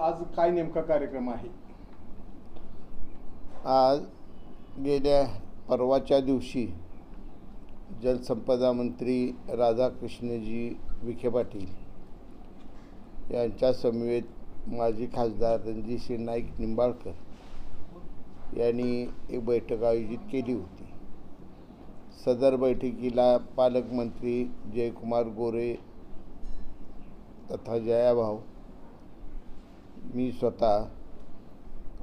आज काय नेमका कार्यक्रम आहे? आज गेल्या परवाच्या दिवशी जलसंपदा मंत्री राधाकृष्णजी विखे पाटील यांच्या समवेत माजी खासदार रणजितसिंह नाईक निंबाळकर यांनी एक बैठक आयोजित केली होती. सदर बैठकीला पालकमंत्री जयकुमार गोरे तथा जयाभाऊ मी स्वतः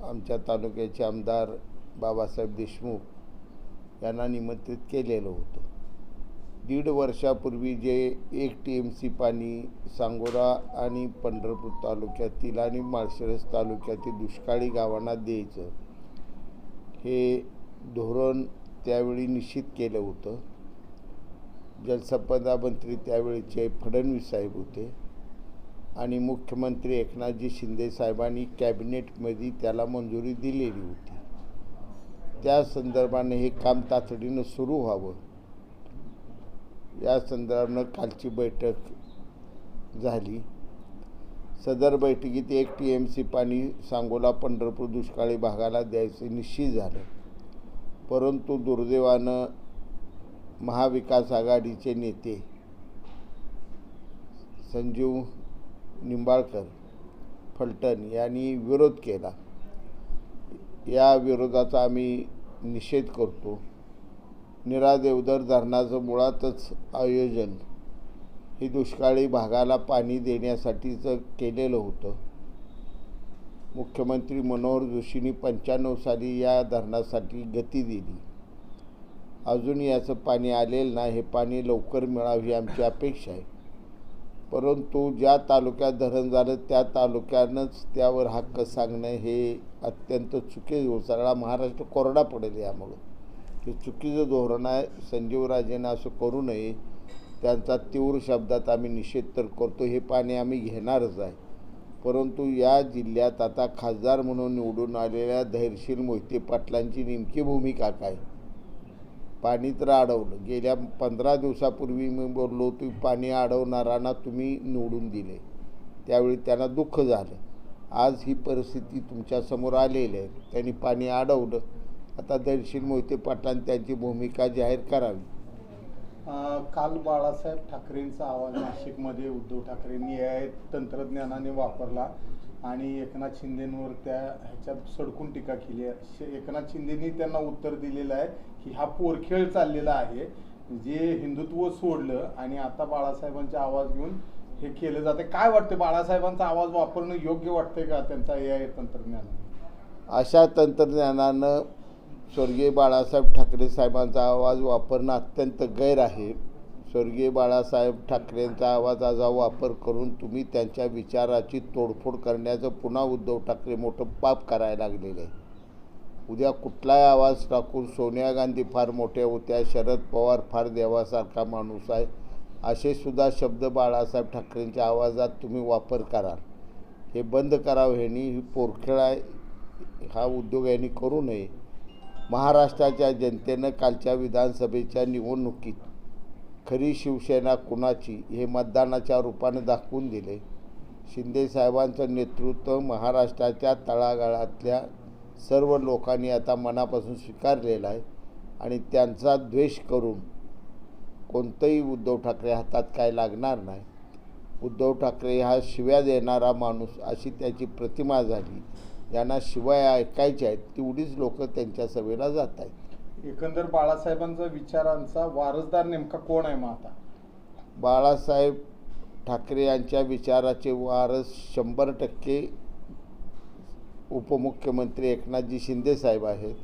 आमच्या तालुक्याचे आमदार बाबासाहेब देशमुख यांना निमंत्रित केलेलं होतं. दीड वर्षापूर्वी जे एक टी एम सी पाणी सांगोरा आणि पंढरपूर तालुक्यातील आणि माळशिरस तालुक्यातील दुष्काळी गावांना द्यायचं हे धोरण त्यावेळी निश्चित केलं होतं. जलसंपदा मंत्री त्यावेळीचे फडणवीस साहेब होते. आणि मुख्यमंत्री एकनाथजी शिंदे साहेबांनी कॅबिनेटमध्ये त्याला मंजुरी दिलेली होती. त्या संदर्भाने हे काम तातडीनं सुरू व्हावं. या संदर्भानं कालची बैठक झाली. सदर बैठकीत एक टी एम सी पाणी सांगोला पंढरपूर दुष्काळी भागाला द्यायचे निश्चित झालं. परंतु दुर्दैवानं महाविकास आघाडीचे नेते संजीव निंबाळकर फलटण यांनी विरोध केला. या विरोधाचा आम्ही निषेध करतो. निरादेवदर धरणाचं मुळातच आयोजन हे दुष्काळी भागाला पाणी देण्यासाठीचं केलेलं होतं. मुख्यमंत्री मनोहर जोशींनी पंच्याण्णव साली या धरणासाठी गती दिली. अजून याचं पाणी आलेलं नाही हे पाणी लवकर मिळावं ही आमची अपेक्षा आहे. परंतु ज्या तालुक्यात धरण झालं त्या तालुक्यानंच त्यावर हक्क सांगणं हे अत्यंत चुकीचं सगळा महाराष्ट्र कोरडा पडेल यामुळं. हे चुकीचं धोरण आहे. संजीवराजेनं असं करू नये. त्यांचा तीव्र शब्दात आम्ही निषेध तर करतो. हे पाणी आम्ही घेणारच आहे. परंतु या जिल्ह्यात आता खासदार म्हणून निवडून आलेल्या धैर्यशील मोहिते पाटलांची नेमकी भूमिका काय? पाणी तर अडवलं गेल्या पंधरा दिवसापूर्वी मी बोललो तुम्ही पाणी अडवणाऱ्यांना तुम्ही निवडून दिले. त्यावेळी त्यांना दुःख झालं. आज ही परिस्थिती तुमच्यासमोर आलेली आहे. त्यांनी पाणी अडवलं आता दर्शील मोहिते पाटलांनी त्यांची भूमिका जाहीर करावी. काल बाळासाहेब ठाकरेंचा आवाज नाशिकमध्ये उद्धव ठाकरेंनी या तंत्रज्ञानाने वापरला आणि एकनाथ शिंदेंवर त्या ह्याच्यात सडकून टीका केली आहे. शे- एकनाथ शिंदेनी त्यांना उत्तर दिलेलं आहे की हा पोरखेळ चाललेला आहे. जे हिंदुत्व सोडलं आणि आता बाळासाहेबांचा आवाज घेऊन हे केलं जाते काय वाटतं बाळासाहेबांचा आवाज वापरणं योग्य वाटतंय का त्यांचा ए आय तंत्रज्ञान अशा तंत्रज्ञानानं स्वर्गीय बाळासाहेब ठाकरे साहेबांचा आवाज वापरणं अत्यंत गैर आहे. स्वर्गीय बाळासाहेब ठाकरेंचा आवाजाचा वापर करून तुम्ही त्यांच्या विचाराची तोडफोड करण्याचं पुन्हा उद्धव ठाकरे मोठं पाप करायला लागलेलं आहे. उद्या कुठलाही आवाज टाकून सोनिया गांधी फार मोठ्या होत्या शरद पवार फार देवासारखा माणूस आहे असे सुद्धा शब्द बाळासाहेब ठाकरेंच्या आवाजात तुम्ही वापर कराल. हे बंद करावं ह्यानी ही पोरखेळ आहे हा उद्योग यांनी करू नये. महाराष्ट्राच्या जनतेनं कालच्या विधानसभेच्या निवडणुकीत खरी शिवसेना कुणाची हे मतदानाच्या रूपानं दाखवून दिले. शिंदे साहेबांचं नेतृत्व महाराष्ट्राच्या तळागाळातल्या सर्व लोकांनी आता मनापासून स्वीकारलेलं आहे आणि त्यांचा द्वेष करून कोणतंही उद्धव ठाकरे हातात काय लागणार नाही. उद्धव ठाकरे हा शिव्या देणारा माणूस अशी त्याची प्रतिमा झाली. ज्यांना शिवाय ऐकायच्या आहेत तेवढीच लोक त्यांच्या सभेला जात आहेत. एकंदर बाळासाहेबांचा विचारांचा वारसदार नेमका कोण आहे मग आता? बाळासाहेब ठाकरे यांच्या विचाराचे वारस शंभर टक्के उपमुख्यमंत्री एकनाथजी शिंदे साहेब आहेत.